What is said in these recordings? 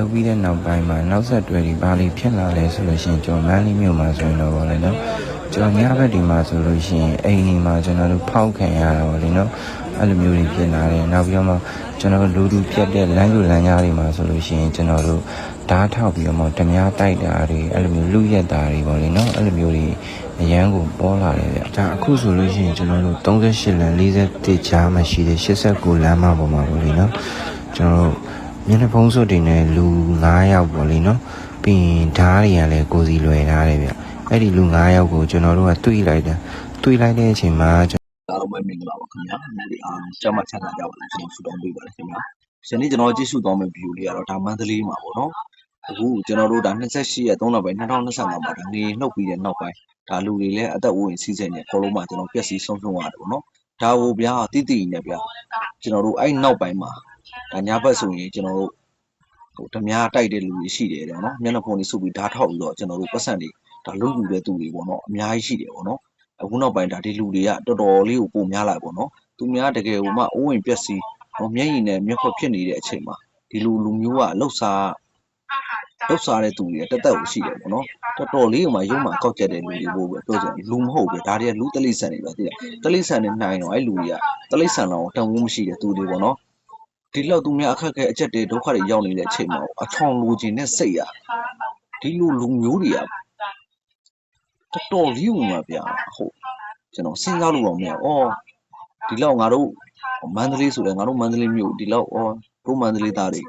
လုပ်ပြီးတဲ့နောက်ပိုင်းမှာနောက်ဆက်တွဲဒီဘာလေးဖြစ်လာလဲဆိုလို့ရှိရင်ကျွန်တော်မန်းလေးမြို့မှာဆိုရင်တော့ဗောလေနော်ကျွန်တော်ညဘက်ဒီမှာဆိုလို့ရှိရင်အိမ်ဒီမှာကျွန်တော်တို့ဖောက်ခံရတာဗောလေနော်အဲ့လိုမျိုးတွေဖြစ်လာတယ်နောက်ပြီးတော့မှကျွန်တော်တို့လူလူပြတ်တဲ့လမ်းကျလမ်းကြားတွေမှာဆိုလို့ရှိရင်ကျွန်တော်တို့ဓာတ်ထောက်ပြီးတော့မှဓမြတိုက်တာတွေအဲ့လိုမျိုးလူရက်တာတွေဗောလေနော်အဲ့လိုမျိုးတွေအရန်ကိုပေါ်လာတယ်ဗျဒါအခုဆိုလို့ရှိရင်ကျွန်တော်တို့38လမ်း41ကြားမှာရှိတဲ့89လမ်းမှာပေါ်မှာဗောလေနော်ကျွန်တော်တို့ မျက်နှာဖုံးစွပ်တွေနဲ့လူ9ယောက်ပေါ့လေနော်ပြီးရင်ဓားတွေကလည်းကိုစီလွယ်ထားတယ်ဗျအဲ့ဒီလူ9ယောက်ကိုကျွန်တော်တို့ကတွေးလိုက်တာတွေးလိုက်တဲ့အချိန်မှာကျွန်အားလုံးပဲမင်္ဂလာပါခင်ဗျာ။ဒီအားကျမ်းမချမ်းသာကြပါလို့ကျွန်တော်ဆုတောင်းပေးပါတယ်ခင်ဗျာ။ဒီနေ့ကျွန်တော်ကြည့်ရှုသွားမယ့် view လေးကတော့ဒါမန္တလေးမှာပေါ့နော်။အခုကျွန်တော်တို့ဒါ28ရက်3လပိုင်း2025မှာဒါနေနှုတ်ပြီးတဲ့နောက်ပိုင်းဒါလူတွေလည်းအသက်အိုးအိမ်စီးစိမ်နဲ့အကုန်လုံးမှကျွန်တော်ပျက်စီးဆုံးရှုံးရတယ်ပေါ့နော်။ဒါကိုဗျာတိတိနဲ့ဗျာကျွန်တော်တို့အဲ့နောက်ပိုင်းမှာ ဒါညာဘက်ဆိုရင်ကျွန်တော်တို့ဟိုဓမြတိုက်တဲ့လူတွေရှိတယ်တဲ့နော်။မျက်နှာဖုံးတွေစုပ်ပြီးဓာတ်ထောက်ပြီးတော့ကျွန်တော်တို့ပတ်စံတွေဒါလုတ်ယူတဲ့သူတွေပေါ့နော်။အများကြီးရှိတယ်ပေါ့နော်။အခုနောက်ပိုင်းဒါဒီလူတွေကတော်တော်လေးကိုပုံများလာပေါ့နော်သူများတကယ်ဟိုမှအိုးဝင်ပျက်စီးဟိုမျက်ရည်နဲ့မျက်ခွက်ဖြစ်နေတဲ့အချိန်မှာဒီလူလူမျိုးကလှုပ်ရှားလှုပ်ရှားတဲ့သူတွေတက်တက်ကိုရှိတယ်ပေါ့နော်တော်တော်လေးဟိုမှရုံမှကောက်ကြတဲ့လူတွေပို့ပဲပြောချင်လူမဟုတ်ပဲဒါတွေကလူတလိဆန်တွေပဲသိတယ်တလိဆန်နဲ့နိုင်တော့အဲ့လူတွေကတလိဆန်တော့တန်ဖိုးမရှိတဲ့သူတွေပေါ့နော် ဒီလောက်သူများအခက်အခဲအကျက်တွေဒုက္ခတွေရောက်နေတဲ့အချိန်မှာအထောင်လိုချင်တဲ့စိတ်ရဒီလူလူမျိုးတွေကတော်တော်လေးဟိုမှာဗျာဟုတ်ကျွန်တော်စဉ်းစားလို့တော့မရဘူး။အော်ဒီလောက်ငါတို့မန္တလေးဆိုလဲငါတို့မန္တလေးမြို့ဒီလောက်အော်တို့မန္တလေးသားတွေ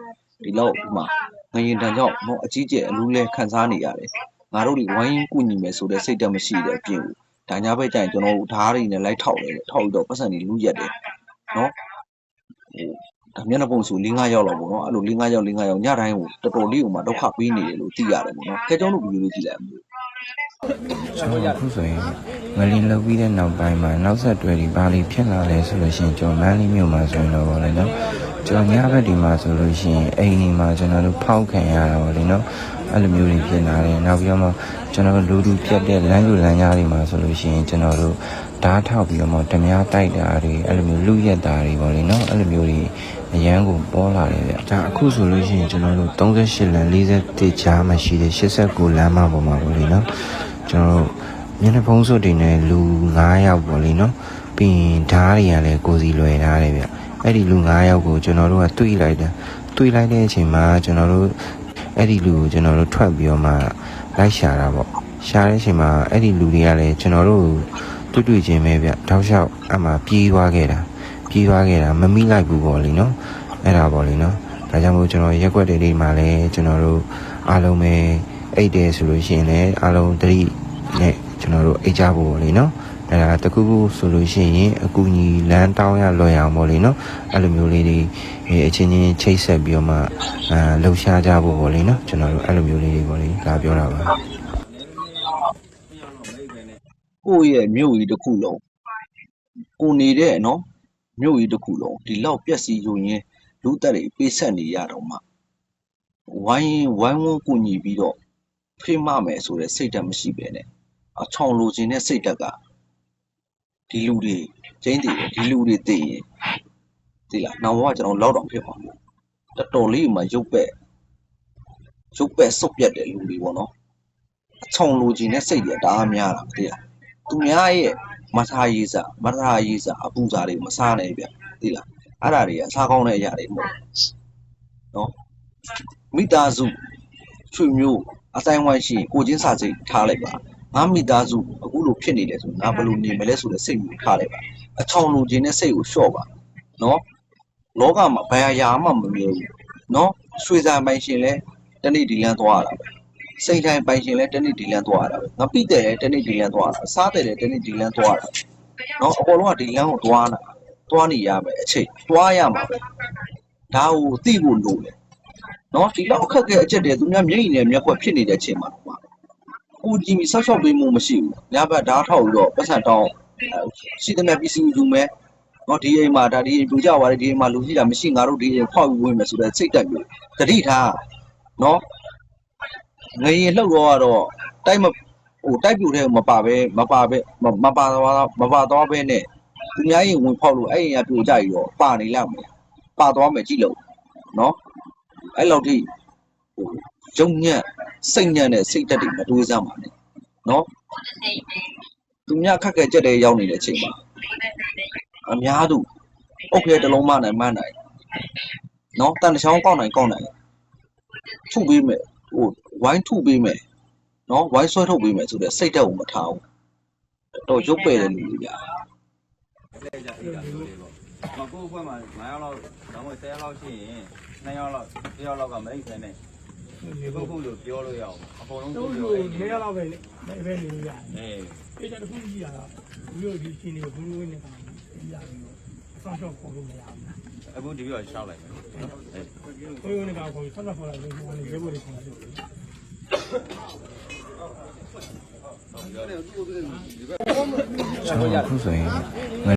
ဒီလောက်ဒီမှာငရင်တန်ကြောင့်တော့အကြီးကျယ်အလူးလဲခံစားနေရတယ်။ငါတို့ဒီဝိုင်းကူညီမယ်ဆိုတဲ့စိတ်ဓာတ်မရှိတဲ့အပြင်ကိုဒါညာဘက်ကျရင်ကျွန်တော်တို့ဓားတွေနဲ့လိုက်ထောက်တယ်ထောက်ပြီးတော့ပတ်စံတွေလူရက်တယ်နော်ဟို ဒါမျက်နှာပုံဆို၄၅ရောက်လောက်ပေါ့နော်အဲ့လို၄၅ရောက်၄၅ရောက်ညတိုင်းကိုတော်တော်လေးဟိုမှာဒုက္ခပေးနေတယ်လို့သိရတယ်ပေါ့နော်။ခဲကြောင်းတို့ဗီဒီယိုလေးကြည့်လိုက်အောင်ကျွန်တော်အခုဆိုရင်ငလင်းလုပ်ပြီးတဲ့နောက်ပိုင်းမှာနောက်ဆက်တွဲဒီဘာလေးဖြစ်လာလဲဆိုလို့ရှိရင်ကျွန်တော်မန်းလေးမြို့မှာဆိုရင်တော့ဗောလေနော်ကျွန်တော်ညဘက်ဒီမှာဆိုလို့ရှိရင်အိမ်ဒီမှာကျွန်တော်တို့ဖောက်ခံရတာဗောလေနော်အဲ့လိုမျိုးတွေဖြစ်လာတယ်နောက်ပြီးတော့မှကျွန်တော်တို့လူလူပြတ်တဲ့လမ်းကျလမ်းကြားတွေမှာဆိုလို့ရှိရင်ကျွန်တော်တို့ ဓာတ်ထောက်ပြီးတော့မှဓမြတိုက်တာတွေအဲ့လိုမျိုးလူရက်တာတွေဗောလေနော်အဲ့လိုမျိုးတွေအရန်ကိုပေါ်လာတယ်ဗျဒါအခုဆိုလို့ရှိရင်ကျွန်တော်တို့38လမ်း41ကြားမှာရှိတဲ့89လမ်းမှာပေါ်မှာဗောလေနော်ကျွန်တော်တို့မျက်နှာဖုံးစွပ်တွေနဲ့လူ9ယောက်ပေါ့လေနော်ပြီးရင်ဓားတွေကလည်းကိုစီလွယ်ထားတယ်ဗျအဲ့ဒီလူ9ယောက်ကိုကျွန်တော်တို့ကတွေးလိုက်တာတွေးလိုက်တဲ့အချိန်မှာကျွန်တော်တို့အဲ့ဒီလူကိုကျွန်တော်တို့ထွက်ပြီးတော့မှလိုက်ရှာတာပေါ့ရှာတဲ့အချိန်မှာအဲ့ဒီလူတွေကလည်းကျွန်တော်တို့ တွေ့တွေ့ချင်းပဲဗျတောက်လျှောက်အမှပြေးသွားခဲ့တာပြေးသွားခဲ့တာမမိလိုက်ဘူးပေါ့လေနော်အဲ့ဒါပေါ့လေနော်ဒါကြောင့်မို့ကျွန်တော်ရက်ွက်တွေလေးမှာလည်းကျွန်တော်တို့အားလုံးပဲအိတ်တယ်ဆိုလို့ရှိရင်လည်းအားလုံးတတိနဲ့ကျွန်တော်တို့အိတ်ကြဖို့ပေါ့လေနော်အဲ့ဒါတခုခုဆိုလို့ရှိရင်အကူညီလမ်းတောင်းရလွယ်အောင်ပေါ့လေနော်အဲ့လိုမျိုးလေးတွေအဲအချင်းချင်းချိတ်ဆက်ပြီးတော့မှအာလှူရှားကြဖို့ပေါ့လေနော်ကျွန်တော်တို့အဲ့လိုမျိုးလေးတွေပေါ့လေလာပြောတာပါ ကိုယ့်ရဲ့မြို့ကြီးတစ်ခုလုံးကိုနေတဲ့နော်မြို့ကြီးတစ်ခုလုံးဒီလောက်ပျက်စီးယူရင်းလူတက်တွေပေးဆက်နေရတော့မှဝိုင်းဝိုင်းဝန်းကူညီပြီးတော့ဖေးမမယ်ဆိုတဲ့စိတ်ဓာတ်မရှိပဲနဲ့အချောင်လိုချင်တဲ့စိတ်ဓာတ်ကဒီလူတွေကျင်းတည်တယ်ဒီလူတွေတည်ရင်ဒီလားနောက်ဘဝကျွန်တော်လောက်တောင်ဖြစ်ပါဘူးတော်တော်လေးမှရုပ်ပဲ့ရုပ်ပဲ့စုပ်ပြတ်တဲ့လူတွေပေါ့နော်အချောင်လိုချင်တဲ့စိတ်တွေတအားများတာမသိလား သူများရဲ့မထားရေးစားမထားရေးစားအပူစားတွေမစားနဲ့ဗျသိလားအဲ့ဒါတွေကအစားကောင်းတဲ့အရာတွေမဟုတ်ဘူးနော်မိသားစုချွေမျိုးအတိုင်းဝိုင်းရှိရင်ကိုချင်းစာစိတ်ထားလိုက်ပါငါမိသားစုအခုလိုဖြစ်နေတယ်ဆိုငါဘယ်လိုနေမလဲဆိုတဲ့စိတ်မျိုးထားလိုက်ပါအချောင်လိုခြင်းနဲ့စိတ်ကိုလျှော့ပါနော်လောကမှာဘယ်အရာမှမမြင်ဘူးနော်ရွှေစာပိုင်ရှင်လဲတနေ့ဒီလန်းသွားရတာပဲ စိတ်တိုင်းပိုင်ရှင်လဲတနစ်ဒီလန်းသွားရတာပဲငါပိတယ်လဲတနစ်ဒီလန်းသွားရတာစားတယ်လဲတနစ်ဒီလန်းသွားရတာနော်အပေါ်လုံးကဒီလန်းကိုသွားလာသွားနေရမယ်အချိန်သွားရမှာပဲဒါကိုသိဖို့လိုတယ်နော်ဒီလောက်အခက်ခဲအချက်တွေသူများမျက်ရည်နဲ့မျက်ကွက်ဖြစ်နေတဲ့အချိန်မှာကိုကြည့်ပြီးဆောက်ရှောက်ပေးမှုမရှိဘူးညဘက်ဓာတ်ထောက်ပြီးတော့ပတ်စံတောင်းရှိတဲ့ပစ္စည်းယူမယ်နော်ဒီအိမ်မှာဒါဒီအိမ်ပြူကြသွားတယ်ဒီအိမ်မှာလူကြီးတာမရှိငါတို့ဒီအိမ်ဖောက်ပြီးဝင်မယ်ဆိုတော့စိတ်တက်ပြီးတတိထားနော် ငရင်လှုပ်တော့ကတော့တိုက်မဟိုတိုက်ပြူတဲ့မပါပဲမပါပဲမမပါသွားမပါသွားပဲနဲ့သူများရင်ဝင်ဖောက်လို့အဲ့ရင်ကပြိုကြပြီးတော့ပါနေလောက်မယ်ပါသွားမယ်ကြည့်လို့နော်အဲ့လောက်ထိဟိုဂျုံညက်စိတ်ညက်နဲ့စိတ်တက်တွေမတွေးစားပါနဲ့နော်သူများခက်ခဲကြက်တဲ့ရောက်နေတဲ့အချိန်မှာအများသူအုတ်ခဲတစ်လုံးမနိုင်မနိုင်နော်တန်တစ်ချောင်းကောက်နိုင်ကောက်နိုင်ထုပေးမယ်ဟို ဝိုင်းထုပေးမယ်နော်ဝိုင်းဆွဲထုတ်ပေးမယ်ဆိုတဲ့စိတ်တက်ကိုမထားဘူးတော့ရုပ်ပယ်တဲ့လူတွေကြာလဲကြအေးတာဆိုလေးပေါ့။မကိုယ့်ဘက်မှာ9ယောက်လောက်ဒါမှမဟုတ်10ယောက်လောက်ရှိရင်2ယောက်လောက်1ယောက်လောက်ကမအိတ်ဆန်းနဲ့ဒီခုခုလို့ပြောလို့ရအောင်အကုန်လုံးတို့ပြောလိုလို့နေရတော့ပဲလေပဲနေလို့ရတယ်အေးအေးတဲ့ခုကြီးရတာဘူးလို့ဒီရှင်တွေကိုဘူးလို့နေတာရပြီးတော့ဆောင်းရှော့ခေါ်လို့မရဘူးလားအခုဒီပြောရှောက်လိုက်မယ်နော်အေးကိုယ်ကနေကောခေါ်ပြီးဆောင်းရှော့ခေါ်လိုက်လို့ကိုယ်ကနေရဲဘော်တွေခေါ်လို့ ကျွန်တော်အခုဆိုရင်